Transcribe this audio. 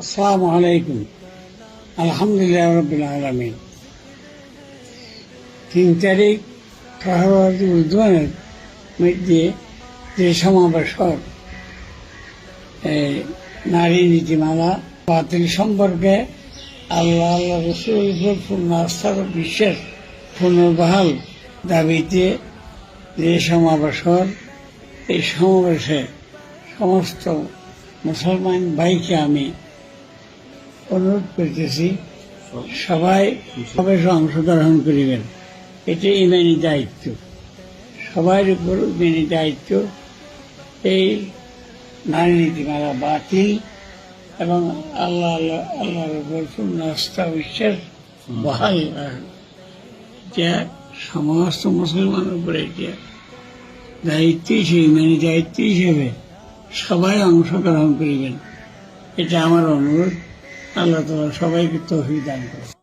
আসসালামু আলাইকুম। আলহামদুলিল্লাহ রবিল আলমিন। তিন তারিখ উদ্যানের মধ্যে যে সমাবেশক এই নারী নীতিমালা বাতিল সম্পর্কে আল্লাহ আল্লাহ রসুল পূর্ণ আস্থার ও বিশ্বাস পুনর্বহাল দাবিতে যে সমাবেশর এই সমাবেশে সমস্ত মুসলমান ভাইকে আমি অনুরোধ করতেছি, সবাই সমাবেশে অংশগ্রহণ করিবেন। এটা ইমানি দায়িত্ব। সবার উপর ইমানি দায়িত্ব। এই নারী নীতিমালা বাতিল এবং আল্লাহ আল্লাহ, আল্লাহর উপর বিশ্বাস বহাল। যা সমস্ত মুসলমানের উপরে এটা দায়িত্ব হিসেবে, ইমানি দায়িত্ব হিসেবে সবাই অংশগ্রহণ করিবেন। এটা আমার অনুরোধ। আল্লাহ তোমার সবাইকে তৌফিক দান করে